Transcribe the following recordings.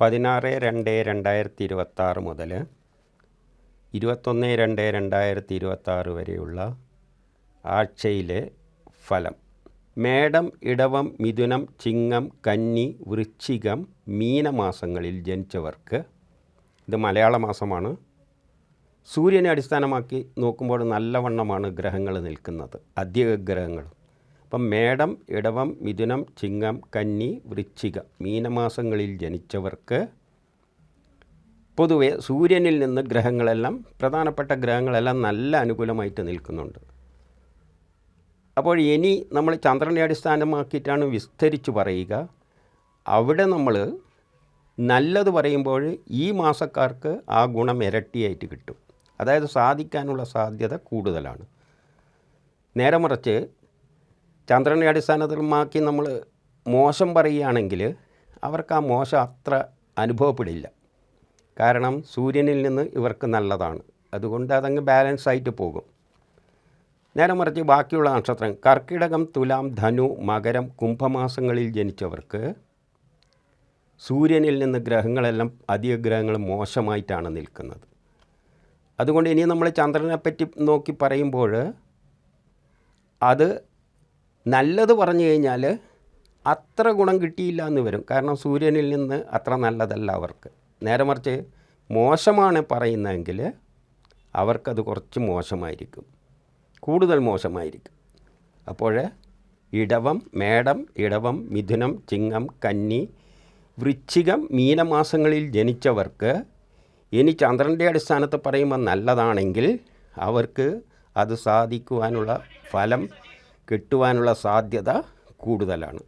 പതിനാറ് രണ്ട് രണ്ടായിരത്തി ഇരുപത്താറ് മുതൽ ഇരുപത്തൊന്ന് രണ്ട് രണ്ടായിരത്തി ഇരുപത്താറ് വരെയുള്ള ആഴ്ചയിലെ ഫലം. മേടം ഇടവം മിഥുനം ചിങ്ങം കന്നി വൃശ്ചികം മീനമാസങ്ങളിൽ ജനിച്ചവർക്ക് ഇത് മലയാള മാസമാണ്. സൂര്യനെ അടിസ്ഥാനമാക്കി നോക്കുമ്പോൾ നല്ലവണ്ണമാണ് ഗ്രഹങ്ങൾ നിൽക്കുന്നത്. അധിക ഗ്രഹങ്ങൾ അപ്പം മേടം ഇടവം മിഥുനം ചിങ്ങം കന്നി വൃശ്ചിക മീനമാസങ്ങളിൽ ജനിച്ചവർക്ക് പൊതുവെ സൂര്യനിൽ നിന്ന് ഗ്രഹങ്ങളെല്ലാം പ്രധാനപ്പെട്ട ഗ്രഹങ്ങളെല്ലാം നല്ല അനുകൂലമായിട്ട് നിൽക്കുന്നുണ്ട്. അപ്പോൾ ഇനി നമ്മൾ ചന്ദ്രനെ അടിസ്ഥാനമാക്കിയിട്ടാണ് വിസ്തരിച്ച് പറയുക. അവിടെ നമ്മൾ നല്ലത് പറയുമ്പോൾ ഈ മാസക്കാർക്ക് ആ ഗുണം ഇരട്ടിയായിട്ട് കിട്ടും. അതായത് സാധിക്കാനുള്ള സാധ്യത കൂടുതലാണ്. നേരെ മറിച്ച് ചന്ദ്രനെ അടിസ്ഥാനത്തിലുമാക്കി നമ്മൾ മോശം പറയുകയാണെങ്കിൽ അവർക്ക് ആ മോശം അത്ര അനുഭവപ്പെടില്ല. കാരണം സൂര്യനിൽ നിന്ന് ഇവർക്ക് നല്ലതാണ്. അതുകൊണ്ട് അതങ്ങ് ബാലൻസ് ആയിട്ട് പോകും. നേരെ മറിച്ച് ബാക്കിയുള്ള നക്ഷത്രം കർക്കിടകം തുലാം ധനു മകരം കുംഭമാസങ്ങളിൽ ജനിച്ചവർക്ക് സൂര്യനിൽ നിന്ന് ഗ്രഹങ്ങളെല്ലാം അധിക ഗ്രഹങ്ങൾ മോശമായിട്ടാണ് നിൽക്കുന്നത്. അതുകൊണ്ട് ഇനി നമ്മൾ ചന്ദ്രനെ പറ്റി നോക്കി പറയുമ്പോൾ അത് നല്ലത് പറഞ്ഞു കഴിഞ്ഞാൽ അത്ര ഗുണം കിട്ടിയില്ല എന്ന് വരും. കാരണം സൂര്യനിൽ നിന്ന് അത്ര നല്ലതല്ല അവർക്ക്. നേരെ മറിച്ച് മോശമാണ് പറയുന്നതെങ്കിൽ അവർക്കത് കുറച്ച് മോശമായിരിക്കും. കൂടുതൽ മോശമായിരിക്കും. അപ്പോൾ ഇടവം മേടം ഇടവം മിഥുനം ചിങ്ങം കന്നി വൃശ്ചികം മീനമാസങ്ങളിൽ ജനിച്ചവർക്ക് ഇനി ചന്ദ്രന്റെ അടിസ്ഥാനത്ത് പറയുമ്പോൾ നല്ലതാണെങ്കിൽ അവർക്ക് അത് സാധിക്കുവാനുള്ള ഫലം കിട്ടുവാനുള്ള സാധ്യത കൂടുതലാണ്.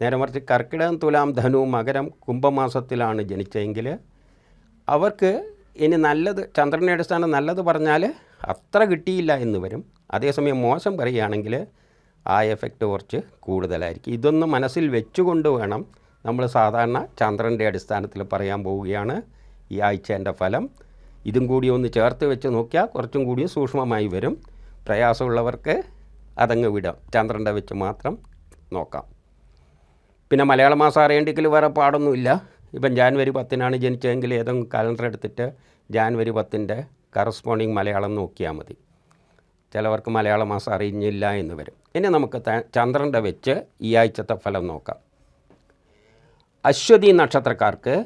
നേരെ മറിച്ച് കർക്കിടകം തുലാം ധനു മകരം കുംഭമാസത്തിലാണ് ജനിച്ചതെങ്കിൽ അവർക്ക് ഇനി നല്ലത് ചന്ദ്രന്റെ അടിസ്ഥാനം നല്ലത് പറഞ്ഞാൽ അത്ര കിട്ടിയില്ല എന്ന് വരും. അതേസമയം മോശം പറയുകയാണെങ്കിൽ ആ എഫക്റ്റ് കുറച്ച് കൂടുതലായിരിക്കും. ഇതൊന്നും മനസ്സിൽ വെച്ചുകൊണ്ട് വേണം നമ്മൾ സാധാരണ ചന്ദ്രന്റെ അടിസ്ഥാനത്തിൽ പറയാൻ പോവുകയാണ് ഈ ആഴ്ചേന്റെ ഫലം. ഇതും കൂടി ഒന്ന് ചേർത്ത് വെച്ച് നോക്കിയാൽ കുറച്ചും കൂടി സൂക്ഷ്മമായി വരും. പ്രയാസമുള്ളവർക്ക് അതങ്ങ് വിടാം. ചന്ദ്രന്റെ വെച്ച് മാത്രം നോക്കാം. പിന്നെ മലയാള മാസം അറിയേണ്ടെങ്കിൽ വേറെ പാടൊന്നുമില്ല. ഇപ്പം ജാനുവരി പത്തിനാണ് ജനിച്ചതെങ്കിൽ ഏതെങ്കിലും കലണ്ടർ എടുത്തിട്ട് ജാനുവരി പത്തിന്റെ കറസ്പോണ്ടിങ് മലയാളം നോക്കിയാൽ മതി. ചിലവർക്ക് മലയാള മാസം അറിഞ്ഞില്ല എന്ന് വരും. ഇനി നമുക്ക് ചന്ദ്രന്റെ വെച്ച് ഈ ആഴ്ചത്തെ ഫലം നോക്കാം. അശ്വതി നക്ഷത്രക്കാർക്ക്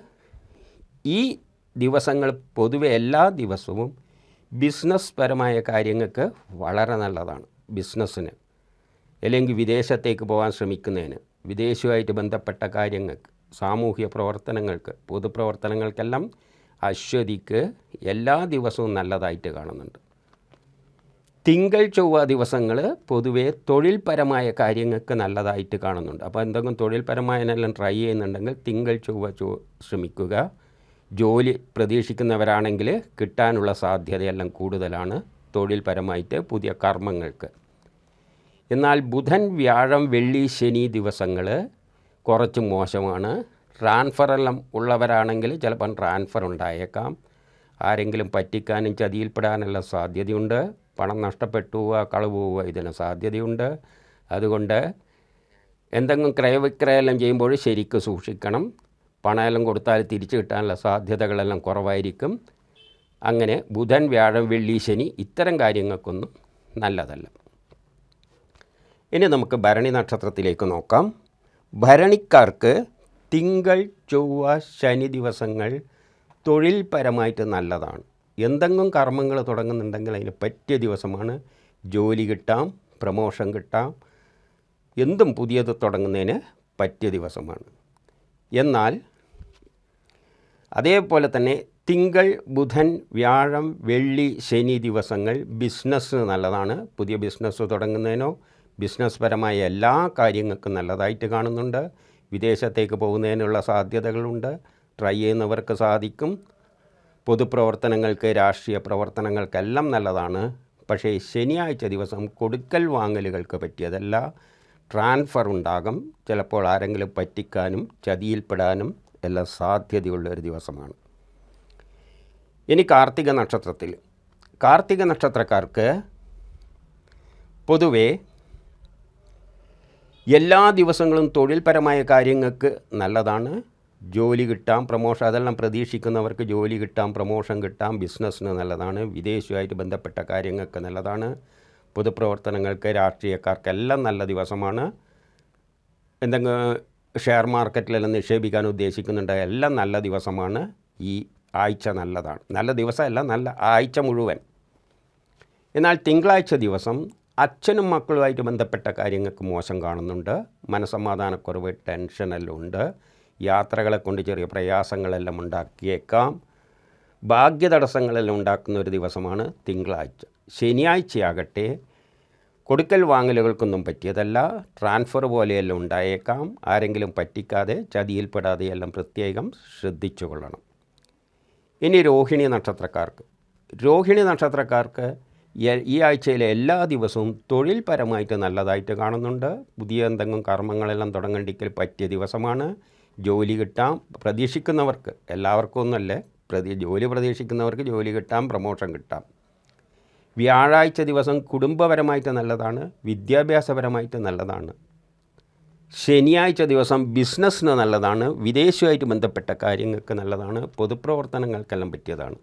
ഈ ദിവസങ്ങൾ പൊതുവെ എല്ലാ ദിവസവും ബിസിനസ് പരമായ കാര്യങ്ങൾക്ക് വളരെ നല്ലതാണ്. ബിസിനസ്സിന് അല്ലെങ്കിൽ വിദേശത്തേക്ക് പോകാൻ ശ്രമിക്കുന്നതിന് വിദേശവുമായിട്ട് ബന്ധപ്പെട്ട കാര്യങ്ങൾക്ക് സാമൂഹ്യ പ്രവർത്തനങ്ങൾക്ക് പൊതുപ്രവർത്തനങ്ങൾക്കെല്ലാം അശ്വതിക്ക് എല്ലാ ദിവസവും നല്ലതായിട്ട് കാണുന്നുണ്ട്. തിങ്കൾ ചൊവ്വ ദിവസങ്ങൾ പൊതുവേ തൊഴിൽപരമായ കാര്യങ്ങൾക്ക് നല്ലതായിട്ട് കാണുന്നുണ്ട്. അപ്പോൾ എന്തെങ്കിലും തൊഴിൽപരമായ തൊഴിൽപരമായതിനെല്ലാം ട്രൈ ചെയ്യുന്നുണ്ടെങ്കിൽ തിങ്കൾ ചൊവ്വ ചോ ശ്രമിക്കുക. ജോലി പ്രതീക്ഷിക്കുന്നവരാണെങ്കിൽ കിട്ടാനുള്ള സാധ്യതയെല്ലാം കൂടുതലാണ്. തൊഴിൽപരമായിട്ട് പുതിയ കർമ്മങ്ങൾക്ക്. എന്നാൽ ബുധൻ വ്യാഴം വെള്ളി ശനി ദിവസങ്ങൾ കുറച്ച് മോശമാണ്. ട്രാൻസ്ഫറെല്ലാം ഉള്ളവരാണെങ്കിൽ ചിലപ്പം ട്രാൻസ്ഫർ ഉണ്ടായേക്കാം. ആരെങ്കിലും പറ്റിക്കാനും ചതിയിൽപ്പെടാനുള്ള സാധ്യതയുണ്ട്. പണം നഷ്ടപ്പെട്ടു പോവുക കളവ് പോവുക ഇതിന് സാധ്യതയുണ്ട്. അതുകൊണ്ട് എന്തെങ്കിലും ക്രയവിക്രയെല്ലാം ചെയ്യുമ്പോൾ ശരിക്ക് സൂക്ഷിക്കണം. പണമെല്ലാം കൊടുത്താൽ തിരിച്ചു കിട്ടാനുള്ള സാധ്യതകളെല്ലാം കുറവായിരിക്കും. അങ്ങനെ ബുധൻ വ്യാഴം വെള്ളി ശനി ഇത്തരം കാര്യങ്ങൾക്കൊന്നും നല്ലതല്ല. ഇനി നമുക്ക് ഭരണി നക്ഷത്രത്തിലേക്ക് നോക്കാം. ഭരണിക്കാർക്ക് തിങ്കൾ ചൊവ്വ ശനി ദിവസങ്ങൾ തൊഴിൽപരമായിട്ട് നല്ലതാണ്. എന്തെങ്കിലും കർമ്മങ്ങൾ തുടങ്ങുന്നുണ്ടെങ്കിൽ അതിന് പറ്റിയ ദിവസമാണ് ജോലി കിട്ടാം പ്രമോഷൻ കിട്ടാം എന്തും പുതിയത് തുടങ്ങുന്നതിന് പറ്റിയ ദിവസമാണ്. എന്നാൽ അതേപോലെ തന്നെ തിങ്കൾ ബുധൻ വ്യാഴം വെള്ളി ശനി ദിവസങ്ങൾ ബിസിനസ് നല്ലതാണ്. പുതിയ ബിസിനസ് തുടങ്ങുന്നതിനോ ബിസിനസ് പരമായ എല്ലാ കാര്യങ്ങൾക്കും നല്ലതായിട്ട് കാണുന്നുണ്ട്. വിദേശത്തേക്ക് പോകുന്നതിനുള്ള സാധ്യതകളുണ്ട്. ട്രൈ ചെയ്യുന്നവർക്ക് സാധിക്കും. പൊതുപ്രവർത്തനങ്ങൾക്ക് രാഷ്ട്രീയ പ്രവർത്തനങ്ങൾക്കെല്ലാം നല്ലതാണ്. പക്ഷേ ശനിയാഴ്ച ദിവസം കൊടുക്കൽ വാങ്ങലുകൾക്ക് പറ്റിയതല്ല. ട്രാൻസ്ഫർ ഉണ്ടാകും. ചിലപ്പോൾ ആരെങ്കിലും പറ്റിക്കാനും ചതിയിൽപ്പെടാനും എല്ലാം സാധ്യതയുള്ള ഒരു ദിവസമാണ്. ഇനി കാർത്തിക നക്ഷത്രത്തിൽ. കാർത്തിക നക്ഷത്രക്കാർക്ക് പൊതുവെ എല്ലാ ദിവസങ്ങളും തൊഴിൽപരമായ കാര്യങ്ങൾക്ക് നല്ലതാണ്. ജോലി കിട്ടാം പ്രൊമോഷൻ അതെല്ലാം പ്രതീക്ഷിക്കുന്നവർക്ക് ജോലി കിട്ടാം പ്രമോഷൻ കിട്ടാം ബിസിനസ്സിന് നല്ലതാണ് വിദേശമായിട്ട് ബന്ധപ്പെട്ട കാര്യങ്ങൾക്ക് നല്ലതാണ് പൊതുപ്രവർത്തനങ്ങൾക്ക് രാഷ്ട്രീയക്കാർക്കെല്ലാം നല്ല ദിവസമാണ്. എന്തെങ്കിലും ഷെയർ മാർക്കറ്റിലെല്ലാം നിക്ഷേപിക്കാൻ ഉദ്ദേശിക്കുന്നുണ്ട് എല്ലാം നല്ല ദിവസമാണ്. ഈ ആഴ്ച നല്ലതാണ്. നല്ല ദിവസമല്ല നല്ല ആഴ്ച മുഴുവൻ. എന്നാൽ തിങ്കളാഴ്ച ദിവസം അച്ഛനും മക്കളുമായിട്ട് ബന്ധപ്പെട്ട കാര്യങ്ങൾക്ക് മോശം കാണുന്നുണ്ട്. മനസമാധാനക്കുറവ് ടെൻഷനെല്ലാം ഉണ്ട്. യാത്രകളെ കൊണ്ട് ചെറിയ പ്രയാസങ്ങളെല്ലാം ഉണ്ടാക്കിയേക്കാം. ഭാഗ്യതടസ്സങ്ങളെല്ലാം ഉണ്ടാക്കുന്ന ഒരു ദിവസമാണ് തിങ്കളാഴ്ച. ശനിയാഴ്ചയാകട്ടെ കൊടുക്കൽ വാങ്ങലുകൾക്കൊന്നും പറ്റിയതല്ല. ട്രാൻസ്ഫർ പോലെയെല്ലാം ഉണ്ടായേക്കാം. ആരെങ്കിലും പറ്റിക്കാതെ ചതിയിൽപ്പെടാതെ എല്ലാം പ്രത്യേകം ശ്രദ്ധിച്ചു കൊള്ളണം ഇനി രോഹിണി നക്ഷത്രക്കാർക്ക്. രോഹിണി നക്ഷത്രക്കാർക്ക് ഈ ആഴ്ചയിലെ എല്ലാ ദിവസവും തൊഴിൽപരമായിട്ട് നല്ലതായിട്ട് കാണുന്നുണ്ട്. പുതിയ എന്തെങ്കിലും കർമ്മങ്ങളെല്ലാം തുടങ്ങണ്ടിക്കൽ പറ്റിയ ദിവസമാണ്. ജോലി കിട്ടാം. പ്രതീക്ഷിക്കുന്നവർക്ക് എല്ലാവർക്കും ഒന്നല്ലേ പ്രതി ജോലി പ്രതീക്ഷിക്കുന്നവർക്ക് ജോലി കിട്ടാം പ്രമോഷൻ കിട്ടാം. വ്യാഴാഴ്ച ദിവസം കുടുംബപരമായിട്ട് നല്ലതാണ്. വിദ്യാഭ്യാസപരമായിട്ട് നല്ലതാണ്. ശനിയാഴ്ച ദിവസം ബിസിനസ്സിന് നല്ലതാണ് വിദേശമായിട്ട് ബന്ധപ്പെട്ട കാര്യങ്ങൾക്ക് നല്ലതാണ് പൊതുപ്രവർത്തനങ്ങൾക്കെല്ലാം പറ്റിയതാണ്.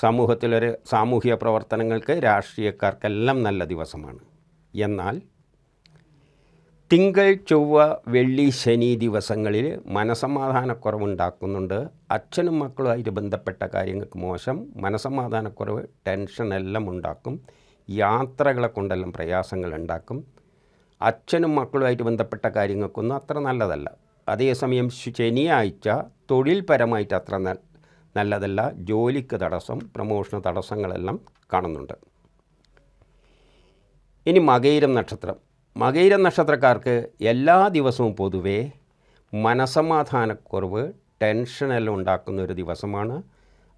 സമൂഹത്തിലൊരു സാമൂഹിക പ്രവർത്തനങ്ങൾക്ക് രാഷ്ട്രീയക്കാർക്കെല്ലാം നല്ല ദിവസമാണ്. എന്നാൽ തിങ്കൾ ചൊവ്വ വെള്ളി ശനി ദിവസങ്ങളിൽ മനസമാധാനക്കുറവുണ്ടാക്കുന്നുണ്ട്. അച്ഛനും മക്കളുമായിട്ട് ബന്ധപ്പെട്ട കാര്യങ്ങൾക്ക് മോശം മനസമാധാനക്കുറവ് ടെൻഷനെല്ലാം ഉണ്ടാക്കും യാത്രകളെ കൊണ്ടെല്ലാം പ്രയാസങ്ങൾ ഉണ്ടാക്കും. അച്ഛനും മക്കളുമായിട്ട് ബന്ധപ്പെട്ട കാര്യങ്ങൾക്കൊന്നും അത്ര നല്ലതല്ല. അതേസമയം ശനിയാഴ്ച തൊഴിൽപരമായിട്ട് അത്ര നല്ലതല്ല. ജോലിക്ക് തടസ്സം പ്രമോഷന് തടസ്സങ്ങളെല്ലാം കാണുന്നുണ്ട്. ഇനി മകയിരം നക്ഷത്രം. മകയിരം നക്ഷത്രക്കാർക്ക് എല്ലാ ദിവസവും പൊതുവേ മനസമാധാനക്കുറവ് ടെൻഷനെല്ലാം ഉണ്ടാക്കുന്ന ഒരു ദിവസമാണ്.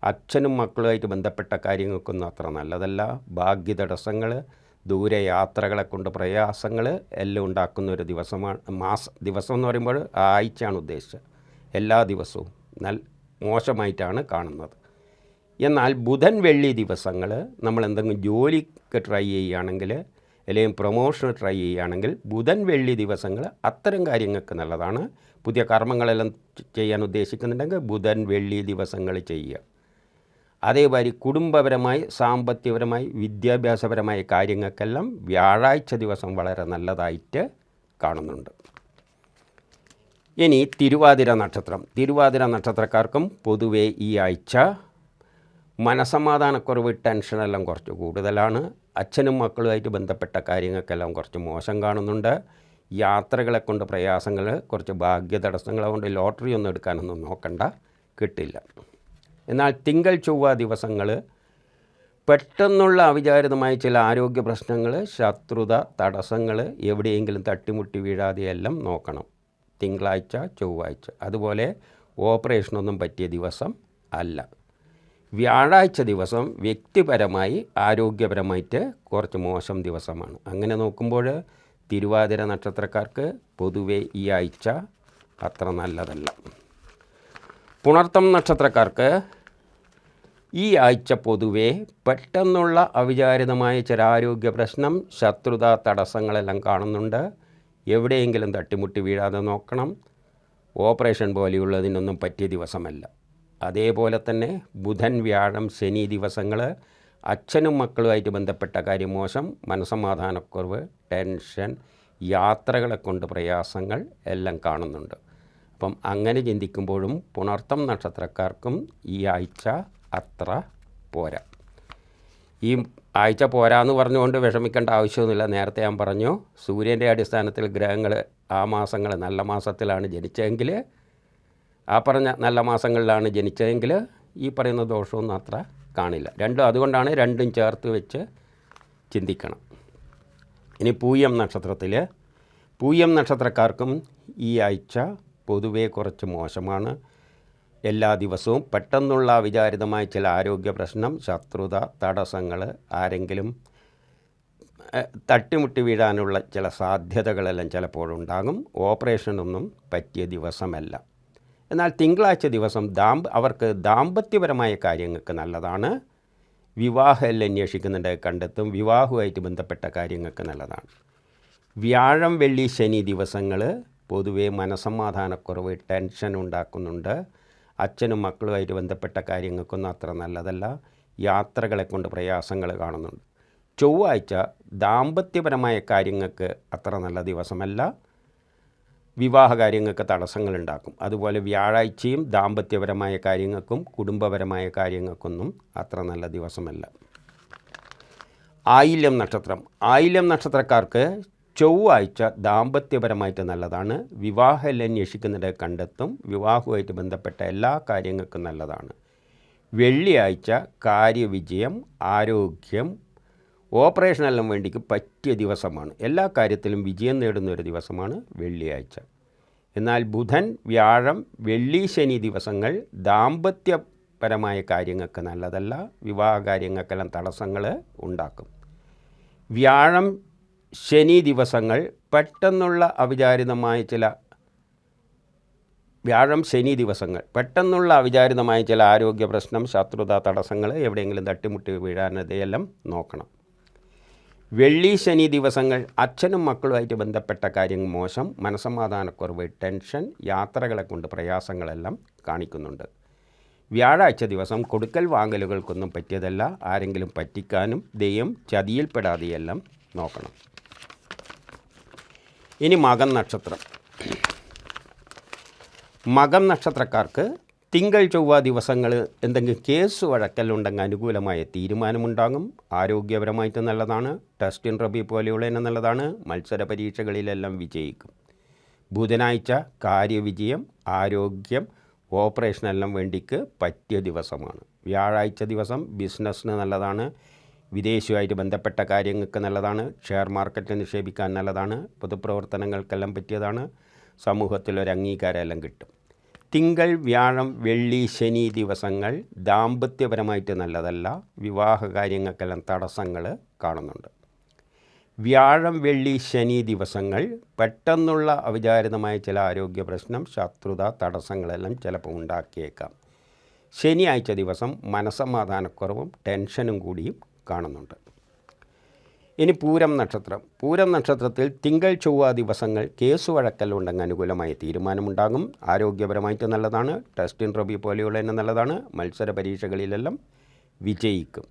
അച്ഛനും മക്കളുമായിട്ട് ബന്ധപ്പെട്ട കാര്യങ്ങൾക്കൊന്നും അത്ര നല്ലതല്ല. ഭാഗ്യതടസ്സങ്ങൾ ദൂരയാത്രകളെ കൊണ്ട് പ്രയാസങ്ങൾ എല്ലാം ഉണ്ടാക്കുന്ന ഒരു ദിവസമാണ് മാസ ദിവസം എന്ന് പറയുമ്പോൾ ആഴ്ചയാണ് ഉദ്ദേശിച്ചത്. എല്ലാ ദിവസവും നല്ല മോശമായിട്ടാണ് കാണുന്നത്. എന്നാൽ ബുധൻ വെള്ളി ദിവസങ്ങൾ നമ്മൾ എന്തെങ്കിലും ജോലിക്ക് ട്രൈ ചെയ്യുകയാണെങ്കിൽ അല്ലെങ്കിൽ പ്രൊമോഷന് ട്രൈ ചെയ്യുകയാണെങ്കിൽ ബുധൻ വെള്ളി ദിവസങ്ങൾ അത്തരം കാര്യങ്ങൾക്ക് നല്ലതാണ്. പുതിയ കർമ്മങ്ങളെല്ലാം ചെയ്യാൻ ഉദ്ദേശിക്കുന്നുണ്ടെങ്കിൽ ബുധൻ വെള്ളി ദിവസങ്ങൾ ചെയ്യുക. അതേമാതിരി കുടുംബപരമായി സാമ്പത്തികപരമായി വിദ്യാഭ്യാസപരമായ കാര്യങ്ങൾക്കെല്ലാം വ്യാഴാഴ്ച ദിവസം വളരെ നല്ലതായിട്ട് കാണുന്നുണ്ട്. ഇനി തിരുവാതിര നക്ഷത്രം. തിരുവാതിര നക്ഷത്രക്കാർക്കും പൊതുവേ ഈ ആഴ്ച മനസമാധാനക്കുറവ് ടെൻഷനെല്ലാം കുറച്ച് കൂടുതലാണ്. അച്ഛനും മക്കളുമായിട്ട് ബന്ധപ്പെട്ട കാര്യങ്ങൾക്കെല്ലാം കുറച്ച് മോശം കാണുന്നുണ്ട്. യാത്രകളെ കൊണ്ട് പ്രയാസങ്ങൾ കുറച്ച് ഭാഗ്യതടസ്സങ്ങളെ കൊണ്ട് ലോട്ടറി ഒന്നും എടുക്കാനൊന്നും നോക്കണ്ട. കിട്ടില്ല. എന്നാൽ തിങ്കൾ ചൊവ്വ ദിവസങ്ങൾ പെട്ടെന്നുള്ള അവിചാരിതമായ ചില ആരോഗ്യ പ്രശ്നങ്ങൾ ശത്രുത തടസ്സങ്ങൾ എവിടെയെങ്കിലും തട്ടിമുട്ടി വീഴാതെയെല്ലാം നോക്കണം. തിങ്കളാഴ്ച ചൊവ്വാഴ്ച. അതുപോലെ ഓപ്പറേഷനൊന്നും പറ്റിയ ദിവസം അല്ല. വ്യാഴാഴ്ച ദിവസം വ്യക്തിപരമായി ആരോഗ്യപരമായിട്ട് കുറച്ച് മോശം ദിവസമാണ്. അങ്ങനെ നോക്കുമ്പോൾ തിരുവാതിര നക്ഷത്രക്കാർക്ക് പൊതുവെ ഈ ആഴ്ച അത്ര നല്ലതല്ല. പുണർത്തം നക്ഷത്രക്കാർക്ക് ഈ ആഴ്ച പൊതുവെ പെട്ടെന്നുള്ള അവിചാരിതമായ ചില ആരോഗ്യ പ്രശ്നം ശത്രുത തടസ്സങ്ങളെല്ലാം കാണുന്നുണ്ട്. എവിടെയെങ്കിലും തട്ടിമുട്ടി വീഴാതെ നോക്കണം. ഓപ്പറേഷൻ പോലെയുള്ളതിനൊന്നും പറ്റിയ ദിവസമല്ല. അതേപോലെ തന്നെ ബുധൻ വ്യാഴം ശനി ദിവസങ്ങൾ അച്ഛനും മക്കളുമായിട്ട് ബന്ധപ്പെട്ട കാര്യം മോശം മനസമാധാനക്കുറവ് ടെൻഷൻ യാത്രകളെ കൊണ്ട് പ്രയാസങ്ങൾ എല്ലാം കാണുന്നുണ്ട്. അപ്പം അങ്ങനെ ചിന്തിക്കുമ്പോഴും പുണർത്തം നക്ഷത്രക്കാർക്കും ഈ ആഴ്ച അത്ര പോരാ. ഈ ആഴ്ച പോരാന്ന് പറഞ്ഞുകൊണ്ട് വിഷമിക്കേണ്ട ആവശ്യമൊന്നുമില്ല. നേരത്തെ ഞാൻ പറഞ്ഞു സൂര്യന്റെ അടിസ്ഥാനത്തിൽ ഗ്രഹങ്ങൾ ആ മാസങ്ങൾ നല്ല മാസത്തിലാണ് ജനിച്ചതെങ്കിൽ ആ പറഞ്ഞ നല്ല മാസങ്ങളിലാണ് ജനിച്ചതെങ്കിൽ ഈ പറയുന്ന ദോഷമൊന്നും അത്ര കാണില്ല. രണ്ടും അതുകൊണ്ടാണ് രണ്ടും ചേർത്ത് വെച്ച് ചിന്തിക്കണം. ഇനി പൂയം നക്ഷത്രത്തിൽ പൂയം നക്ഷത്രക്കാർക്കും ഈ ആഴ്ച പൊതുവേ കുറച്ച് മോശമാണ്. എല്ലാ ദിവസവും പെട്ടെന്നുള്ള വിചാരിതമായ ചില ആരോഗ്യ പ്രശ്നം ശത്രുത തടസ്സങ്ങൾ ആരെങ്കിലും തട്ടിമുട്ടി വീഴാനുള്ള ചില സാധ്യതകളെല്ലാം ചിലപ്പോഴുണ്ടാകും. ഓപ്പറേഷനൊന്നും പറ്റിയ ദിവസമല്ല. എന്നാൽ തിങ്കളാഴ്ച ദിവസം ദാമ്പ അവർക്ക് ദാമ്പത്യപരമായ കാര്യങ്ങൾക്ക് നല്ലതാണ്. വിവാഹമല്ല അന്വേഷിക്കുന്നുണ്ട് കണ്ടെത്തും. വിവാഹവുമായിട്ട് ബന്ധപ്പെട്ട കാര്യങ്ങൾക്ക് നല്ലതാണ്. വ്യാഴം വെള്ളി ശനി ദിവസങ്ങൾ പൊതുവേ മനസമാധാനക്കുറവ് ടെൻഷൻ ഉണ്ടാക്കുന്നുണ്ട്. അച്ഛനും മക്കളുമായിട്ട് ബന്ധപ്പെട്ട കാര്യങ്ങൾക്കൊന്നും അത്ര നല്ലതല്ല. യാത്രകളെ കൊണ്ട് പ്രയാസങ്ങൾ കാണുന്നുണ്ട്. ചൊവ്വാഴ്ച ദാമ്പത്യപരമായ കാര്യങ്ങൾക്ക് അത്ര നല്ല ദിവസമല്ല. വിവാഹ കാര്യങ്ങൾക്ക് തടസ്സങ്ങളുണ്ടാക്കും അതുപോലെ വ്യാഴാഴ്ചയും ദാമ്പത്യപരമായ കാര്യങ്ങൾക്കും കുടുംബപരമായ കാര്യങ്ങൾക്കൊന്നും അത്ര നല്ല ദിവസമല്ല. ആയില്യം നക്ഷത്രം. ആയില്യം നക്ഷത്രക്കാർക്ക് ചൊവ്വാഴ്ച ദാമ്പത്യപരമായിട്ട് നല്ലതാണ്. വിവാഹം അന്വേഷിക്കുന്നിടെ കണ്ടെത്തും. വിവാഹവുമായിട്ട് ബന്ധപ്പെട്ട എല്ലാ കാര്യങ്ങൾക്കും നല്ലതാണ്. വെള്ളിയാഴ്ച കാര്യവിജയം ആരോഗ്യം ഓപ്പറേഷനെല്ലാം വേണ്ടിക്ക് പറ്റിയ ദിവസമാണ്. എല്ലാ കാര്യത്തിലും വിജയം നേടുന്ന ഒരു ദിവസമാണ് വെള്ളിയാഴ്ച. എന്നാൽ ബുധൻ വ്യാഴം വെള്ളി ശനി ദിവസങ്ങൾ ദാമ്പത്യപരമായ കാര്യങ്ങൾക്ക് നല്ലതല്ല. വിവാഹ കാര്യങ്ങൾക്കെല്ലാം തടസ്സങ്ങൾ ഉണ്ടാക്കും. വ്യാഴം ശനി ദിവസങ്ങൾ പെട്ടെന്നുള്ള അവിചാരിതമായ ചില വ്യാഴം ശനി ദിവസങ്ങൾ പെട്ടെന്നുള്ള അവിചാരിതമായ ചില ആരോഗ്യ പ്രശ്നം ശത്രുത തടസ്സങ്ങൾ എവിടെയെങ്കിലും തട്ടിമുട്ടി വീഴാനതയെല്ലാം നോക്കണം. വെള്ളി ശനി ദിവസങ്ങൾ അച്ഛനും മക്കളുമായിട്ട് ബന്ധപ്പെട്ട കാര്യങ്ങൾ മോശം മനസമാധാനക്കുറവ് ടെൻഷൻ യാത്രകളെ കൊണ്ട് പ്രയാസങ്ങളെല്ലാം കാണിക്കുന്നുണ്ട്. വ്യാഴാഴ്ച ദിവസം കൊടുക്കൽ വാങ്ങലുകൾക്കൊന്നും പറ്റിയതല്ല ആരെങ്കിലും പറ്റിക്കാനും ദെയ്യം ചതിയിൽപ്പെടാതെയെല്ലാം നോക്കണം. ഇനി മകൻ നക്ഷത്രം. മകം നക്ഷത്രക്കാർക്ക് തിങ്കൾ ചൊവ്വ ദിവസങ്ങൾ എന്തെങ്കിലും കേസ് വഴക്കലുണ്ടെങ്കിൽ അനുകൂലമായ തീരുമാനമുണ്ടാകും. ആരോഗ്യപരമായിട്ട് നല്ലതാണ്. ടെസ്റ്റിൻ റബി പോലെയുള്ളതിന് നല്ലതാണ്. മത്സര പരീക്ഷകളിലെല്ലാം വിജയിക്കും. ബുധനാഴ്ച കാര്യവിജയം ആരോഗ്യം ഓപ്പറേഷനെല്ലാം വേണ്ടിക്ക് പറ്റിയ ദിവസമാണ്. വ്യാഴാഴ്ച ദിവസം ബിസിനസ്സിന് നല്ലതാണ്. വിദേശവുമായിട്ട് ബന്ധപ്പെട്ട കാര്യങ്ങൾക്ക് നല്ലതാണ്. ഷെയർ മാർക്കറ്റിൽ നിക്ഷേപിക്കാൻ നല്ലതാണ്. പൊതുപ്രവർത്തനങ്ങൾക്കെല്ലാം പറ്റിയതാണ്. സമൂഹത്തിലൊരു അംഗീകാരമെല്ലാം കിട്ടും. തിങ്കൾ വ്യാഴം വെള്ളി ശനി ദിവസങ്ങൾ ദാമ്പത്യപരമായിട്ട് നല്ലതല്ല. വിവാഹ കാര്യങ്ങൾക്കെല്ലാം തടസ്സങ്ങൾ കാണുന്നുണ്ട്. വ്യാഴം വെള്ളി ശനി ദിവസങ്ങൾ പെട്ടെന്നുള്ള അവിചാരിതമായ ചില ആരോഗ്യ പ്രശ്നം ശത്രുത തടസ്സങ്ങളെല്ലാം ചിലപ്പോൾ ഉണ്ടാക്കിയേക്കാം. ശനിയാഴ്ച ദിവസം മനസമാധാനക്കുറവും ടെൻഷനും കൂടിയും കാണുന്നുണ്ട്. ഇനി പൂരം നക്ഷത്രം. പൂരം നക്ഷത്രത്തിൽ തിങ്കൾ ചൊവ്വ ദിവസങ്ങൾ കേസ് വഴക്കലുണ്ടെങ്കിൽ അനുകൂലമായ തീരുമാനമുണ്ടാകും. ആരോഗ്യപരമായിട്ട് നല്ലതാണ്. ടെസ്റ്റിൻ റബി തന്നെ നല്ലതാണ്. മത്സര പരീക്ഷകളിലെല്ലാം വിജയിക്കും.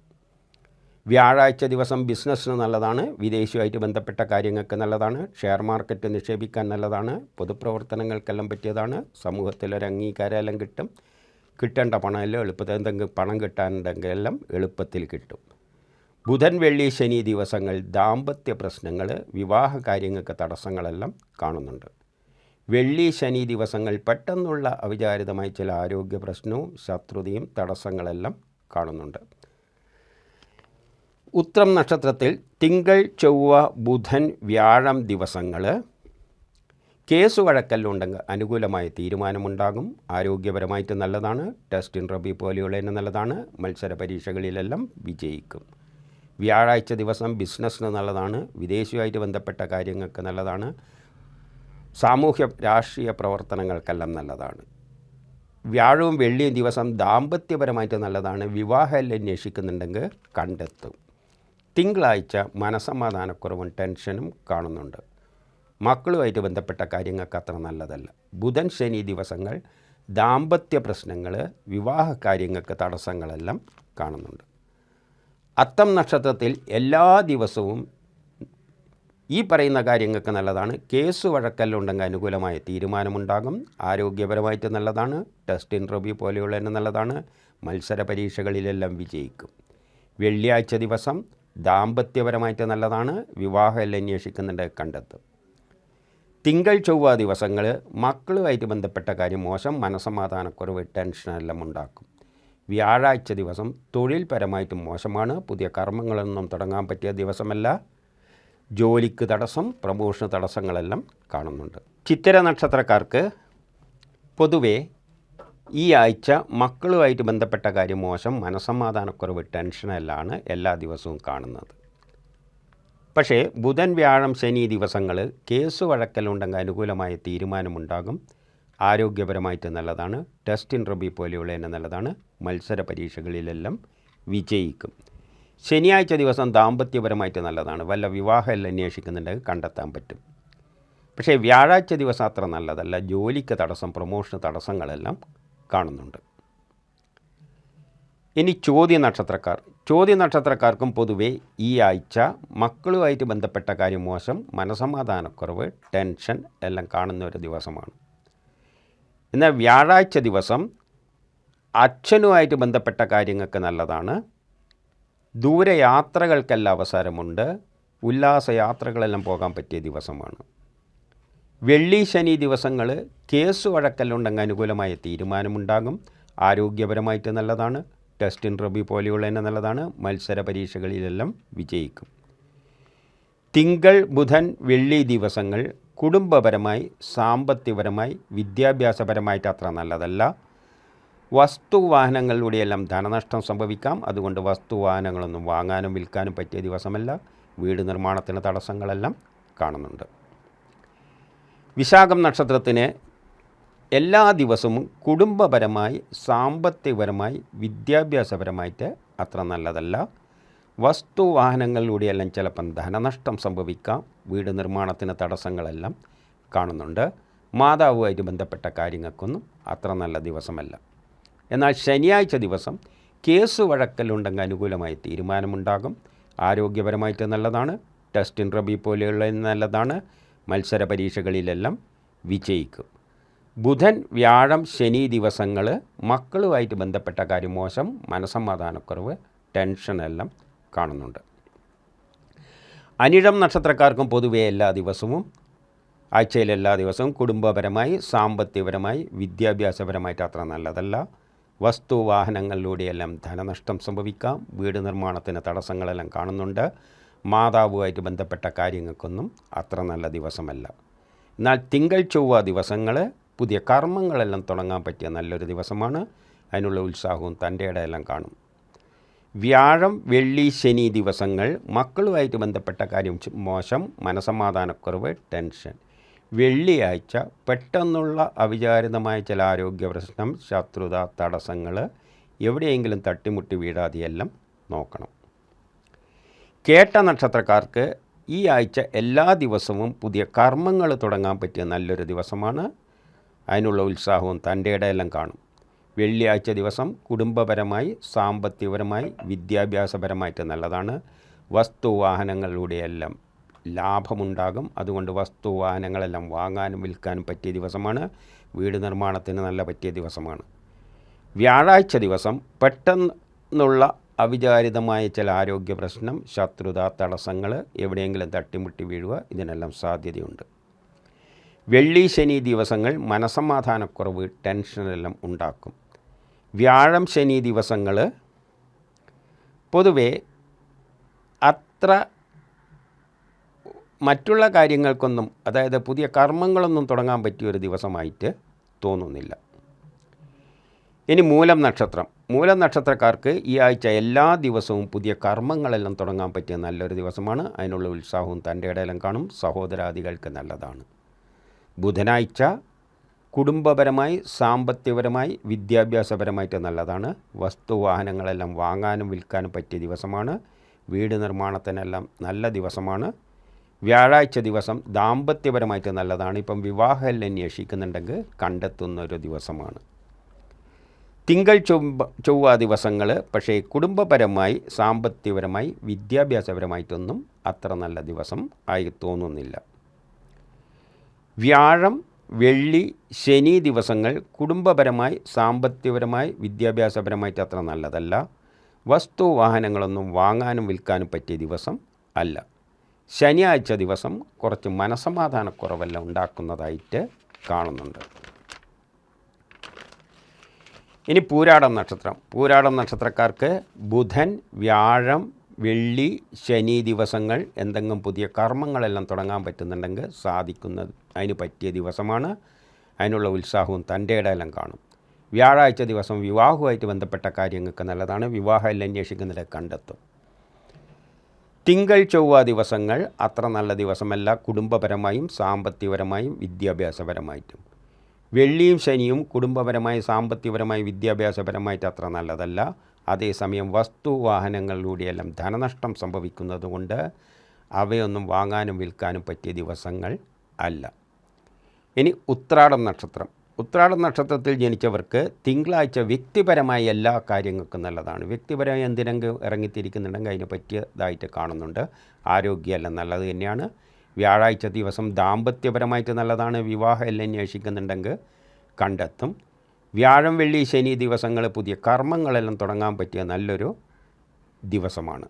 വ്യാഴാഴ്ച ദിവസം ബിസിനസ്സിന് നല്ലതാണ്. വിദേശിയുമായിട്ട് ബന്ധപ്പെട്ട കാര്യങ്ങൾക്ക് നല്ലതാണ്. ഷെയർ മാർക്കറ്റ് നിക്ഷേപിക്കാൻ നല്ലതാണ്. പൊതുപ്രവർത്തനങ്ങൾക്കെല്ലാം പറ്റിയതാണ്. സമൂഹത്തിലൊരു അംഗീകാരമെല്ലാം കിട്ടും. കിട്ടേണ്ട പണമെല്ലാം എളുപ്പത്തിൽ എന്തെങ്കിലും പണം കിട്ടാനുണ്ടെങ്കിൽ എല്ലാം എളുപ്പത്തിൽ കിട്ടും. ബുധൻ വെള്ളി ശനി ദിവസങ്ങൾ ദാമ്പത്യ പ്രശ്നങ്ങൾ വിവാഹ കാര്യങ്ങൾക്ക് തടസ്സങ്ങളെല്ലാം കാണുന്നുണ്ട്. വെള്ളി ശനി ദിവസങ്ങൾ പെട്ടെന്നുള്ള അവിചാരിതമായ ചില ആരോഗ്യ പ്രശ്നവും ശത്രുതയും തടസ്സങ്ങളെല്ലാം കാണുന്നുണ്ട്. ഉത്രം നക്ഷത്രത്തിൽ തിങ്കൾ ചൊവ്വ ബുധൻ വ്യാഴം ദിവസങ്ങൾ കേസ് വഴക്കല്ലുണ്ടെങ്കിൽ അനുകൂലമായ തീരുമാനമുണ്ടാകും. ആരോഗ്യപരമായിട്ട് നല്ലതാണ്. ടെസ്റ്റ് ടെസ്റ്റിൻ പോലെയുള്ള പോലെയുള്ളതിന് നല്ലതാണ്. മത്സര പരീക്ഷകളിലെല്ലാം വിജയിക്കും. വ്യാഴാഴ്ച ദിവസം ബിസിനസ്സിന് നല്ലതാണ് വിദേശിയുമായിട്ട് ബന്ധപ്പെട്ട കാര്യങ്ങൾക്ക് നല്ലതാണ് സാമൂഹ്യ രാഷ്ട്രീയ പ്രവർത്തനങ്ങൾക്കെല്ലാം നല്ലതാണ്. വ്യാഴവും വെള്ളിയും ദിവസം ദാമ്പത്യപരമായിട്ട് നല്ലതാണ് വിവാഹമല്ല അന്വേഷിക്കുന്നുണ്ടെങ്കിൽ കണ്ടെത്തും. തിങ്കളാഴ്ച മനസമാധാനക്കുറവും ടെൻഷനും കാണുന്നുണ്ട്. മക്കളുമായിട്ട് ബന്ധപ്പെട്ട കാര്യങ്ങൾക്ക് അത്ര നല്ലതല്ല. ബുധൻ ശനി ദിവസങ്ങൾ ദാമ്പത്യ പ്രശ്നങ്ങൾ വിവാഹ കാര്യങ്ങൾക്ക് തടസ്സങ്ങളെല്ലാം കാണുന്നുണ്ട്. അത്തം നക്ഷത്രത്തിൽ എല്ലാ ദിവസവും ഈ പറയുന്ന കാര്യങ്ങൾക്ക് നല്ലതാണ്. കേസ് വഴക്കല്ലുണ്ടെങ്കിൽ അനുകൂലമായ തീരുമാനമുണ്ടാകും. ആരോഗ്യപരമായിട്ട് നല്ലതാണ്. ടെസ്റ്റ് ഇന്റർവ്യൂ പോലെയുള്ള തന്നെ നല്ലതാണ്. മത്സര പരീക്ഷകളിലെല്ലാം വിജയിക്കും. വെള്ളിയാഴ്ച ദിവസം ദാമ്പത്യപരമായിട്ട് നല്ലതാണ്. വിവാഹം അന്വേഷിക്കുന്നുണ്ട് കണ്ടെത്തും. തിങ്കൾ ചൊവ്വ ദിവസങ്ങൾ മക്കളുമായിട്ട് ബന്ധപ്പെട്ട കാര്യം മോശം. മനസമാധാനക്കുറവ് ടെൻഷനെല്ലാം ഉണ്ടാക്കും. വ്യാഴാഴ്ച ദിവസം തൊഴിൽപരമായിട്ട് മോശമാണ്. പുതിയ കർമ്മങ്ങളൊന്നും തുടങ്ങാൻ പറ്റിയ ദിവസമല്ല. ജോലിക്ക് തടസ്സം പ്രമോഷന് തടസ്സങ്ങളെല്ലാം കാണുന്നുണ്ട്. ചിത്തിര നക്ഷത്രക്കാർക്ക് പൊതുവേ ഈ ആഴ്ച മക്കളുമായിട്ട് ബന്ധപ്പെട്ട കാര്യം മോശം. മനസമാധാനക്കുറവ് ടെൻഷനെല്ലാം എല്ലാ ദിവസവും കാണുന്നത്. പക്ഷേ ബുധൻ വ്യാഴം ശനി ദിവസങ്ങൾ കേസ് വഴക്കലുണ്ടെങ്കിൽ അനുകൂലമായ തീരുമാനമുണ്ടാകും. ആരോഗ്യപരമായിട്ട് നല്ലതാണ്. ടെസ്റ്റ് ഇൻട്രബി പോലെയുള്ളതിന് നല്ലതാണ്. മത്സര പരീക്ഷകളിലെല്ലാം വിജയിക്കും. ശനിയാഴ്ച ദിവസം ദാമ്പത്യപരമായിട്ട് നല്ലതാണ്. വല്ല വിവാഹമെല്ലാം അന്വേഷിക്കുന്നുണ്ടെങ്കിൽ കണ്ടെത്താൻ പറ്റും. പക്ഷേ വ്യാഴാഴ്ച ദിവസം അത്ര നല്ലതല്ല. ജോലിക്ക് തടസ്സം പ്രൊമോഷന് തടസ്സങ്ങളെല്ലാം കാണുന്നുണ്ട്. ഇനി ചോദ്യ നക്ഷത്രക്കാർ. ചോദ്യ നക്ഷത്രക്കാർക്കും പൊതുവെ ഈ ആഴ്ച മക്കളുമായിട്ട് ബന്ധപ്പെട്ട കാര്യം മോശം. മനസമാധാനക്കുറവ് ടെൻഷൻ എല്ലാം കാണുന്ന ഒരു ദിവസമാണ്. എന്നാൽ വ്യാഴാഴ്ച ദിവസം അച്ഛനുമായിട്ട് ബന്ധപ്പെട്ട കാര്യങ്ങൾക്ക് നല്ലതാണ്. ദൂരയാത്രകൾക്കെല്ലാം അവസരമുണ്ട്. ഉല്ലാസയാത്രകളെല്ലാം പോകാൻ പറ്റിയ ദിവസമാണ്. വെള്ളി ശനി ദിവസങ്ങൾ കേസ് വഴക്കല്ലുണ്ടെങ്കിൽ അനുകൂലമായ തീരുമാനമുണ്ടാകും. ആരോഗ്യപരമായിട്ട് നല്ലതാണ്. ടെസ്റ്റ് ഇന്റർവ്യൂ പോലെയുള്ള തന്നെ നല്ലതാണ്. മത്സര പരീക്ഷകളിലെല്ലാം വിജയിക്കും. തിങ്കൾ ബുധൻ വെള്ളി ദിവസങ്ങൾ കുടുംബപരമായി സാമ്പത്തികപരമായി വിദ്യാഭ്യാസപരമായിട്ട് അത്ര നല്ലതല്ല. വസ്തുവാഹനങ്ങളിലൂടെയെല്ലാം ധനനഷ്ടം സംഭവിക്കാം. അതുകൊണ്ട് വസ്തുവാഹനങ്ങളൊന്നും വാങ്ങാനും വിൽക്കാനും പറ്റിയ ദിവസമല്ല. വീട് നിർമ്മാണത്തിന് തടസ്സങ്ങളെല്ലാം കാണുന്നുണ്ട്. വിശാഖം നക്ഷത്രത്തിന് എല്ലാ ദിവസവും കുടുംബപരമായി സാമ്പത്തികപരമായി വിദ്യാഭ്യാസപരമായിട്ട് അത്ര നല്ലതല്ല. വസ്തുവാഹനങ്ങളിലൂടെയെല്ലാം ചിലപ്പം ധനനഷ്ടം സംഭവിക്കാം. വീട് നിർമ്മാണത്തിന് തടസ്സങ്ങളെല്ലാം കാണുന്നുണ്ട്. മാതാവുമായിട്ട് ബന്ധപ്പെട്ട കാര്യങ്ങൾക്കൊന്നും അത്ര നല്ല ദിവസമല്ല. എന്നാൽ ശനിയാഴ്ച ദിവസം കേസ് വഴക്കലുണ്ടെങ്കിൽ അനുകൂലമായി തീരുമാനമുണ്ടാകും. ആരോഗ്യപരമായിട്ട് നല്ലതാണ്. ടെസ്റ്റിൻ റബി പോലെയുള്ള നല്ലതാണ്. മത്സര പരീക്ഷകളിലെല്ലാം വിജയിക്കും. ബുധൻ വ്യാഴം ശനി ദിവസങ്ങൾ മക്കളുമായിട്ട് ബന്ധപ്പെട്ട കാര്യം മോശം. മനസമാധാനക്കുറവ് ടെൻഷനെല്ലാം കാണുന്നുണ്ട്. അനിഴം നക്ഷത്രക്കാർക്കും പൊതുവേ എല്ലാ ദിവസവും ആഴ്ചയിൽ എല്ലാ ദിവസവും കുടുംബപരമായി സാമ്പത്തികപരമായി വിദ്യാഭ്യാസപരമായിട്ട് അത്ര നല്ലതല്ല. വസ്തുവാഹനങ്ങളിലൂടെയെല്ലാം ധനനഷ്ടം സംഭവിക്കാം. വീട് നിർമ്മാണത്തിന് തടസ്സങ്ങളെല്ലാം കാണുന്നുണ്ട്. മാതാവുമായിട്ട് ബന്ധപ്പെട്ട കാര്യങ്ങൾക്കൊന്നും അത്ര നല്ല ദിവസമല്ല. എന്നാൽ തിങ്കൾ ചൊവ്വ ദിവസങ്ങൾ പുതിയ കർമ്മങ്ങളെല്ലാം തുടങ്ങാൻ പറ്റിയ നല്ലൊരു ദിവസമാണ്. അതിനുള്ള ഉത്സാഹവും തന്റെ ഇടയെല്ലാം കാണും. വ്യാഴം വെള്ളി ശനി ദിവസങ്ങൾ മക്കളുമായിട്ട് ബന്ധപ്പെട്ട കാര്യം മോശം. മനസമാധാനക്കുറവ് ടെൻഷൻ. വെള്ളിയാഴ്ച പെട്ടെന്നുള്ള അവിചാരിതമായ ചില ആരോഗ്യ പ്രശ്നം ശത്രുത തടസ്സങ്ങൾ എവിടെയെങ്കിലും തട്ടിമുട്ടി വീഴാതെയെല്ലാം നോക്കണം. കേട്ട നക്ഷത്രക്കാർക്ക് ഈ ആഴ്ച എല്ലാ ദിവസവും പുതിയ കർമ്മങ്ങൾ തുടങ്ങാൻ പറ്റിയ നല്ലൊരു ദിവസമാണ്. അതിനുള്ള ഉത്സാഹവും തന്റെ ഇടയെല്ലാം കാണും. വെള്ളിയാഴ്ച ദിവസം കുടുംബപരമായി സാമ്പത്തികപരമായി വിദ്യാഭ്യാസപരമായിട്ട് നല്ലതാണ്. വസ്തു വസ്തുവാഹനങ്ങളിലൂടെയെല്ലാം ലാഭമുണ്ടാകും. അതുകൊണ്ട് വസ്തു വാഹനങ്ങളെല്ലാം വാങ്ങാനും വിൽക്കാനും പറ്റിയ ദിവസമാണ്. വീട് നിർമ്മാണത്തിന് നല്ല പറ്റിയ ദിവസമാണ്. വ്യാഴാഴ്ച ദിവസം പെട്ടെന്നുള്ള അവിചാരിതമായ ചില ആരോഗ്യ പ്രശ്നം ശത്രുത തടസ്സങ്ങൾ എവിടെയെങ്കിലും തട്ടിമുട്ടി വീഴുക ഇതിനെല്ലാം സാധ്യതയുണ്ട്. വെള്ളി ശനി ദിവസങ്ങൾ മനസമാധാനക്കുറവ് ടെൻഷനെല്ലാം ഉണ്ടാക്കും. വ്യാഴം ശനി ദിവസങ്ങൾ പൊതുവേ അത്ര മറ്റുള്ള കാര്യങ്ങൾക്കൊന്നും അതായത് പുതിയ കർമ്മങ്ങളൊന്നും തുടങ്ങാൻ പറ്റിയ ഒരു ദിവസമായിട്ട് തോന്നുന്നില്ല. ഇനി മൂലം നക്ഷത്രം. മൂലം നക്ഷത്രക്കാർക്ക് ഈ ആഴ്ച എല്ലാ ദിവസവും പുതിയ കർമ്മങ്ങളെല്ലാം തുടങ്ങാൻ പറ്റിയ നല്ലൊരു ദിവസമാണ്. അതിനുള്ള ഉത്സാഹവും തന്റെ ഇടയിലും കാണും. സഹോദരാദികൾക്ക് നല്ലതാണ്. ബുധനാഴ്ച കുടുംബപരമായി സാമ്പത്തികപരമായി വിദ്യാഭ്യാസപരമായിട്ട് നല്ലതാണ്. വസ്തുവാഹനങ്ങളെല്ലാം വാങ്ങാനും വിൽക്കാനും പറ്റിയ ദിവസമാണ്. വീട് നിർമ്മാണത്തിനെല്ലാം നല്ല ദിവസമാണ്. വ്യാഴാഴ്ച ദിവസം ദാമ്പത്യപരമായിട്ട് നല്ലതാണ്. ഇപ്പം വിവാഹം അന്വേഷിക്കുന്നുണ്ടെങ്കിൽ കണ്ടെത്തുന്ന ഒരു ദിവസമാണ്. തിങ്കൾ ചൊവ്വ ചൊവ്വ ദിവസങ്ങൾ പക്ഷേ കുടുംബപരമായി സാമ്പത്തികപരമായി വിദ്യാഭ്യാസപരമായിട്ടൊന്നും അത്ര നല്ല ദിവസം ആയി തോന്നുന്നില്ല. വ്യാഴം വെള്ളി ശനി ദിവസങ്ങൾ കുടുംബപരമായി സാമ്പത്തികപരമായി വിദ്യാഭ്യാസപരമായിട്ട് അത്ര നല്ലതല്ല. വസ്തു വാഹനങ്ങളൊന്നും വാങ്ങാനും വിൽക്കാനും പറ്റിയ ദിവസം അല്ല. ശനിയാഴ്ച ദിവസം കുറച്ച് മനസമാധാനക്കുറവെല്ലാം ഉണ്ടാക്കുന്നതായിട്ട് കാണുന്നുണ്ട്. ഇനി പൂരാടം നക്ഷത്രം. പൂരാടം നക്ഷത്രക്കാർക്ക് ബുധൻ വ്യാഴം വെള്ളി ശനി ദിവസങ്ങൾ എന്തെങ്കിലും പുതിയ കർമ്മങ്ങളെല്ലാം തുടങ്ങാൻ പറ്റുന്നുണ്ടെങ്കിൽ സാധിക്കുന്നത് അതിന് പറ്റിയ ദിവസമാണ്. അതിനുള്ള ഉത്സാഹവും തന്റെ ഇടയെല്ലാം കാണും. വ്യാഴാഴ്ച ദിവസം വിവാഹവുമായിട്ട് ബന്ധപ്പെട്ട കാര്യങ്ങൾക്ക് നല്ലതാണ്. വിവാഹം അന്വേഷിക്കുന്നതിലെ കണ്ടെത്തും. തിങ്കൾ ചൊവ്വ ദിവസങ്ങൾ അത്ര നല്ല ദിവസമല്ല. കുടുംബപരമായും സാമ്പത്തികപരമായും വിദ്യാഭ്യാസപരമായിട്ടും. വെള്ളിയും ശനിയും കുടുംബപരമായി സാമ്പത്തികപരമായി വിദ്യാഭ്യാസപരമായിട്ട് അത്ര നല്ലതല്ല. അതേസമയം വസ്തു വാഹനങ്ങളിലൂടെയെല്ലാം ധനനഷ്ടം സംഭവിക്കുന്നത് കൊണ്ട് അവയൊന്നും വാങ്ങാനും വിൽക്കാനും പറ്റിയ ദിവസങ്ങൾ അല്ല. ഇനി ഉത്രാടം നക്ഷത്രം. ഉത്രാടം നക്ഷത്രത്തിൽ ജനിച്ചവർക്ക് തിങ്കളാഴ്ച വ്യക്തിപരമായ എല്ലാ കാര്യങ്ങൾക്കും നല്ലതാണ്. വ്യക്തിപരമായി എന്തിനെങ്കിലും ഇറങ്ങിത്തിരിക്കുന്നുണ്ടെങ്കിൽ അതിന് പറ്റിയതായിട്ട് കാണുന്നുണ്ട്. ആരോഗ്യമെല്ലാം നല്ലത് തന്നെയാണ്. വ്യാഴാഴ്ച ദിവസം ദാമ്പത്യപരമായിട്ട് നല്ലതാണ്. വിവാഹം എല്ലാം അന്വേഷിക്കുന്നുണ്ടെങ്കിൽ കണ്ടെത്തും. വ്യാഴം വെള്ളി ശനി ദിവസങ്ങൾ പുതിയ കർമ്മങ്ങളെല്ലാം തുടങ്ങാൻ പറ്റിയ നല്ലൊരു ദിവസമാണ്.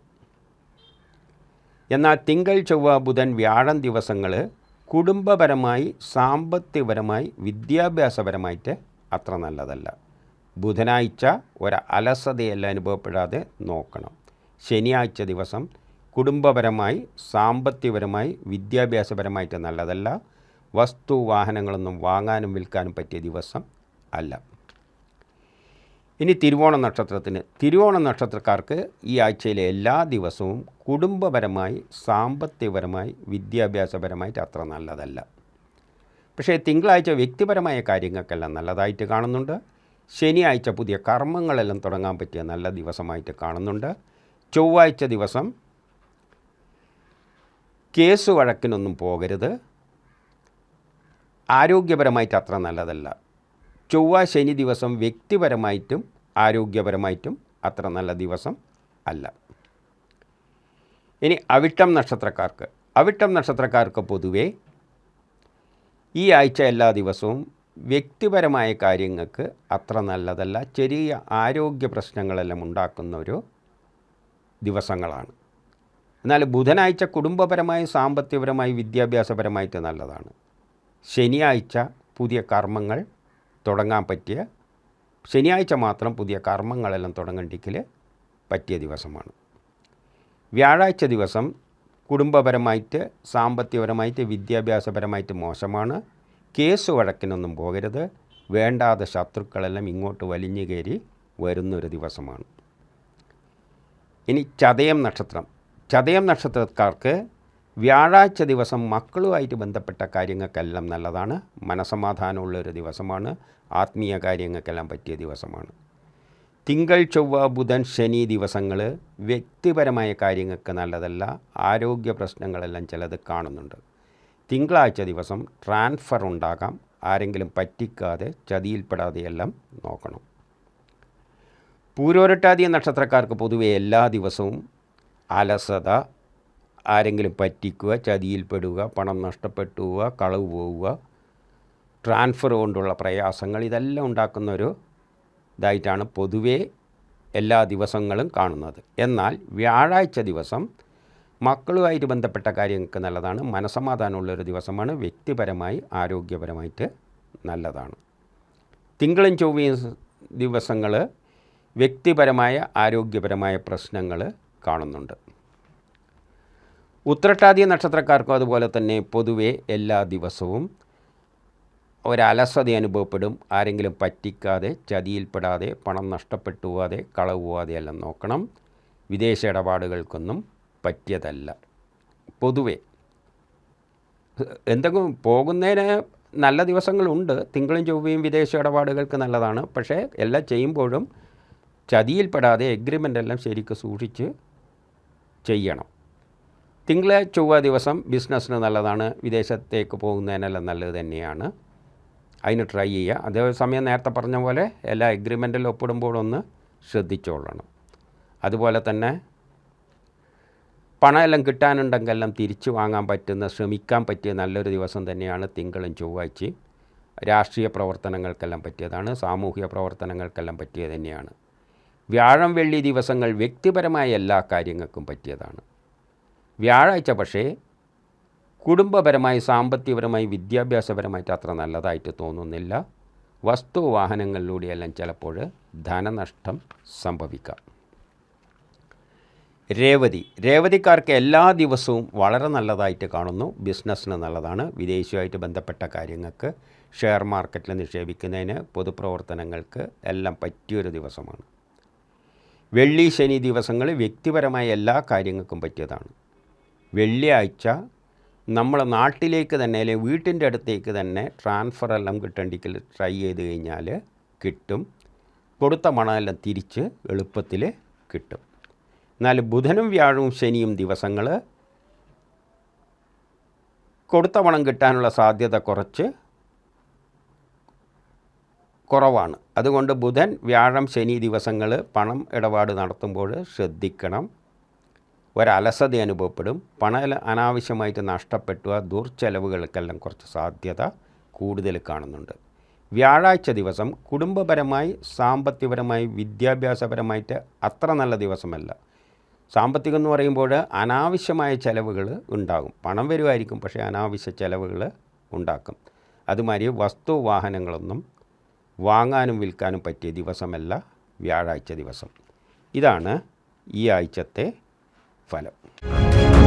എന്നാൽ തിങ്കൾ ചൊവ്വ ബുധൻ വ്യാഴം ദിവസങ്ങൾ കുടുംബപരമായി സാമ്പത്തികപരമായി വിദ്യാഭ്യാസപരമായിട്ട് അത്ര നല്ലതല്ല. ബുധനാഴ്ച ഒരു അലസതയെല്ലാം അനുഭവപ്പെടാതെ നോക്കണം. ശനിയാഴ്ച ദിവസം കുടുംബപരമായി സാമ്പത്തികപരമായി വിദ്യാഭ്യാസപരമായിട്ട് നല്ലതല്ല. വസ്തു വാഹനങ്ങളൊന്നും വാങ്ങാനും വിൽക്കാനും പറ്റിയ ദിവസം അല്ല. ഇനി തിരുവോണ നക്ഷത്രത്തിന്. തിരുവോണ നക്ഷത്രക്കാർക്ക് ഈ ആഴ്ചയിലെ എല്ലാ ദിവസവും കുടുംബപരമായി സാമ്പത്തികപരമായി വിദ്യാഭ്യാസപരമായിട്ട് അത്ര നല്ലതല്ല. പക്ഷേ തിങ്കളാഴ്ച വ്യക്തിപരമായ കാര്യങ്ങൾക്കെല്ലാം നല്ലതായിട്ട് കാണുന്നുണ്ട്. ശനിയാഴ്ച പുതിയ കർമ്മങ്ങളെല്ലാം തുടങ്ങാൻ പറ്റിയ നല്ല ദിവസമായിട്ട് കാണുന്നുണ്ട്. ചൊവ്വാഴ്ച ദിവസം കേസ് വഴക്കിനൊന്നും പോകരുത്. ആരോഗ്യപരമായിട്ട് അത്ര നല്ലതല്ല. ചൊവ്വ ശനി ദിവസം വ്യക്തിപരമായിട്ടും ആരോഗ്യപരമായിട്ടും അത്ര നല്ല ദിവസം അല്ല. ഇനി അവിട്ടം നക്ഷത്രക്കാർക്ക്. അവിട്ടം നക്ഷത്രക്കാർക്ക് പൊതുവേ ഈ ആഴ്ച എല്ലാ ദിവസവും വ്യക്തിപരമായ കാര്യങ്ങൾക്ക് അത്ര നല്ലതല്ല. ചെറിയ ആരോഗ്യ പ്രശ്നങ്ങളെല്ലാം ഉണ്ടാക്കുന്ന ഒരു ദിവസങ്ങളാണ്. എന്നാൽ ബുധനാഴ്ച കുടുംബപരമായി സാമ്പത്തികപരമായി വിദ്യാഭ്യാസപരമായിട്ട് നല്ലതാണ്. ശനിയാഴ്ച പുതിയ കർമ്മങ്ങൾ തുടങ്ങാൻ പറ്റിയ ശനിയാഴ്ച മാത്രം പുതിയ കർമ്മങ്ങളെല്ലാം തുടങ്ങണ്ടിക്കിൽ പറ്റിയ ദിവസമാണ്. വ്യാഴാഴ്ച ദിവസം കുടുംബപരമായിട്ട് സാമ്പത്തികപരമായിട്ട് വിദ്യാഭ്യാസപരമായിട്ട് മോശമാണ്. കേസ് വഴക്കിനൊന്നും പോകരുത്. വേണ്ടാതെ ശത്രുക്കളെല്ലാം ഇങ്ങോട്ട് വലിഞ്ഞു കയറി വരുന്നൊരു ദിവസമാണ്. ഇനി ചതയം നക്ഷത്രം. ചതയം നക്ഷത്രക്കാർക്ക് വ്യാഴാഴ്ച ദിവസം മക്കളുമായിട്ട് ബന്ധപ്പെട്ട കാര്യങ്ങൾക്കെല്ലാം നല്ലതാണ്. മനസമാധാനമുള്ളൊരു ദിവസമാണ്. ആത്മീയ കാര്യങ്ങൾക്കെല്ലാം പറ്റിയ ദിവസമാണ്. തിങ്കൾ ചൊവ്വ ബുധൻ ശനി ദിവസങ്ങൾ വ്യക്തിപരമായ കാര്യങ്ങൾക്ക് നല്ലതല്ല. ആരോഗ്യ പ്രശ്നങ്ങളെല്ലാം ചിലത് കാണുന്നുണ്ട്. തിങ്കളാഴ്ച ദിവസം ട്രാൻസ്ഫർ ഉണ്ടാകാം. ആരെങ്കിലും പറ്റിക്കാതെ ചതിയിൽപ്പെടാതെയെല്ലാം നോക്കണം. പൂരോരട്ടാതി നക്ഷത്രക്കാർക്ക് പൊതുവെ എല്ലാ ദിവസവും അലസത ആരെങ്കിലും പറ്റിക്കുക ചതിയിൽപ്പെടുക പണം നഷ്ടപ്പെട്ടു പോവുക കളവ് പോവുക ട്രാൻസ്ഫർ കൊണ്ടുള്ള പ്രയാസങ്ങൾ ഇതെല്ലാം ഉണ്ടാക്കുന്ന ഒരു ഇതായിട്ടാണ് പൊതുവേ എല്ലാ ദിവസങ്ങളും കാണുന്നത്. എന്നാൽ വ്യാഴാഴ്ച ദിവസം മക്കളുമായിട്ട് ബന്ധപ്പെട്ട കാര്യങ്ങൾക്ക് നല്ലതാണ്. മനസമാധാനമുള്ളൊരു ദിവസമാണ്. വ്യക്തിപരമായി ആരോഗ്യപരമായിട്ട് നല്ലതാണ്. തിങ്കളും ചൊവ്വയും ദിവസങ്ങൾ വ്യക്തിപരമായ ആരോഗ്യപരമായ പ്രശ്നങ്ങൾ കാണുന്നുണ്ട്. ഉത്രട്ടാതി നക്ഷത്രക്കാർക്കും അതുപോലെ തന്നെ പൊതുവെ എല്ലാ ദിവസവും ഒരലസത അനുഭവപ്പെടും. ആരെങ്കിലും പറ്റിക്കാതെ ചതിയിൽപ്പെടാതെ പണം നഷ്ടപ്പെട്ടു പോവാതെ കളവ് പോവാതെ എല്ലാം നോക്കണം. വിദേശ ഇടപാടുകൾക്കൊന്നും പറ്റിയതല്ല. പൊതുവെ. എന്തെങ്കിലും പോകുന്നതിന് നല്ല ദിവസങ്ങളുണ്ട്. തിങ്കളും ചൊവ്വയും വിദേശ ഇടപാടുകൾക്ക് നല്ലതാണ്. പക്ഷേ എല്ലാം ചെയ്യുമ്പോഴും ചതിയിൽപ്പെടാതെ എഗ്രിമെന്റ് എല്ലാം ശരിക്കും സൂക്ഷിച്ച് ചെയ്യണം. തിങ്കള ചൊവ്വ ദിവസം ബിസിനസ്സിന് നല്ലതാണ് വിദേശത്തേക്ക് പോകുന്നതിനെല്ലാം നല്ലത് തന്നെയാണ്. അതിന് ട്രൈ ചെയ്യുക. അതേസമയം നേരത്തെ പറഞ്ഞ പോലെ എല്ലാ എഗ്രിമെന്റിൽ ഒപ്പിടുമ്പോഴൊന്ന് ശ്രദ്ധിച്ചോളണം. അതുപോലെ തന്നെ പണമെല്ലാം കിട്ടാനുണ്ടെങ്കിൽ എല്ലാം തിരിച്ചു വാങ്ങാൻ പറ്റുന്ന ശ്രമിക്കാൻ പറ്റിയ നല്ലൊരു ദിവസം തന്നെയാണ് തിങ്കളും ചൊവ്വാഴ്ചയും. രാഷ്ട്രീയ പ്രവർത്തനങ്ങൾക്കെല്ലാം പറ്റിയതാണ് സാമൂഹിക പ്രവർത്തനങ്ങൾക്കെല്ലാം പറ്റിയത് തന്നെയാണ്. വ്യാഴം വെള്ളി ദിവസങ്ങൾ വ്യക്തിപരമായ എല്ലാ കാര്യങ്ങൾക്കും പറ്റിയതാണ്. വ്യാഴാഴ്ച പക്ഷേ കുടുംബപരമായി സാമ്പത്തികപരമായി വിദ്യാഭ്യാസപരമായിട്ട് അത്ര നല്ലതായിട്ട് തോന്നുന്നില്ല. വസ്തു വാഹനങ്ങളിലൂടെയെല്ലാം ചിലപ്പോൾ ധനനഷ്ടം സംഭവിക്കാം. രേവതി. രേവതിക്കാർക്ക് എല്ലാ ദിവസവും വളരെ നല്ലതായിട്ട് കാണുന്നു. ബിസിനസ്സിന് നല്ലതാണ്. വിദേശിയുമായിട്ട് ബന്ധപ്പെട്ട കാര്യങ്ങൾക്ക് ഷെയർ മാർക്കറ്റിൽ നിക്ഷേപിക്കുന്നതിന് പൊതുപ്രവർത്തനങ്ങൾക്ക് എല്ലാം പറ്റിയൊരു ദിവസമാണ്. വെള്ളി ശനി ദിവസങ്ങൾ വ്യക്തിപരമായ എല്ലാ കാര്യങ്ങൾക്കും പറ്റിയതാണ്. വെള്ളിയാഴ്ച നമ്മളെ നാട്ടിലേക്ക് തന്നെ അല്ലെങ്കിൽ വീട്ടിന്റെ അടുത്തേക്ക് തന്നെ ട്രാൻസ്ഫർ എല്ലാം കിട്ടണ്ടെങ്കിൽ ട്രൈ ചെയ്ത് കഴിഞ്ഞാൽ കിട്ടും. കൊടുത്ത മണമെല്ലാം തിരിച്ച് എളുപ്പത്തിൽ കിട്ടും. എന്നാൽ ബുധനും വ്യാഴവും ശനിയും ദിവസങ്ങൾ കൊടുത്ത പണം കിട്ടാനുള്ള സാധ്യത കുറച്ച് കുറവാണ്. അതുകൊണ്ട് ബുധൻ വ്യാഴം ശനി ദിവസങ്ങൾ പണം ഇടപാട് നടത്തുമ്പോൾ ശ്രദ്ധിക്കണം. ഒരലസത അനുഭവപ്പെടും. പണം അനാവശ്യമായിട്ട് നഷ്ടപ്പെട്ടുക ദുർച്ചെലവുകൾക്കെല്ലാം കുറച്ച് സാധ്യത കൂടുതൽ കാണുന്നുണ്ട്. വ്യാഴാഴ്ച ദിവസം കുടുംബപരമായി സാമ്പത്തികപരമായി വിദ്യാഭ്യാസപരമായിട്ട് അത്ര നല്ല ദിവസമല്ല. സാമ്പത്തികം എന്ന് പറയുമ്പോൾ അനാവശ്യമായ ചിലവുകൾ ഉണ്ടാകും. പണം വരുമായിരിക്കും പക്ഷേ അനാവശ്യ ചിലവുകൾ ഉണ്ടാക്കും. അതുമാതിരി വസ്തു വാഹനങ്ങളൊന്നും വാങ്ങാനും വിൽക്കാനും പറ്റിയ ദിവസമല്ല വ്യാഴാഴ്ച ദിവസം. ഇതാണ് ഈ ആഴ്ചത്തെ ഫലം.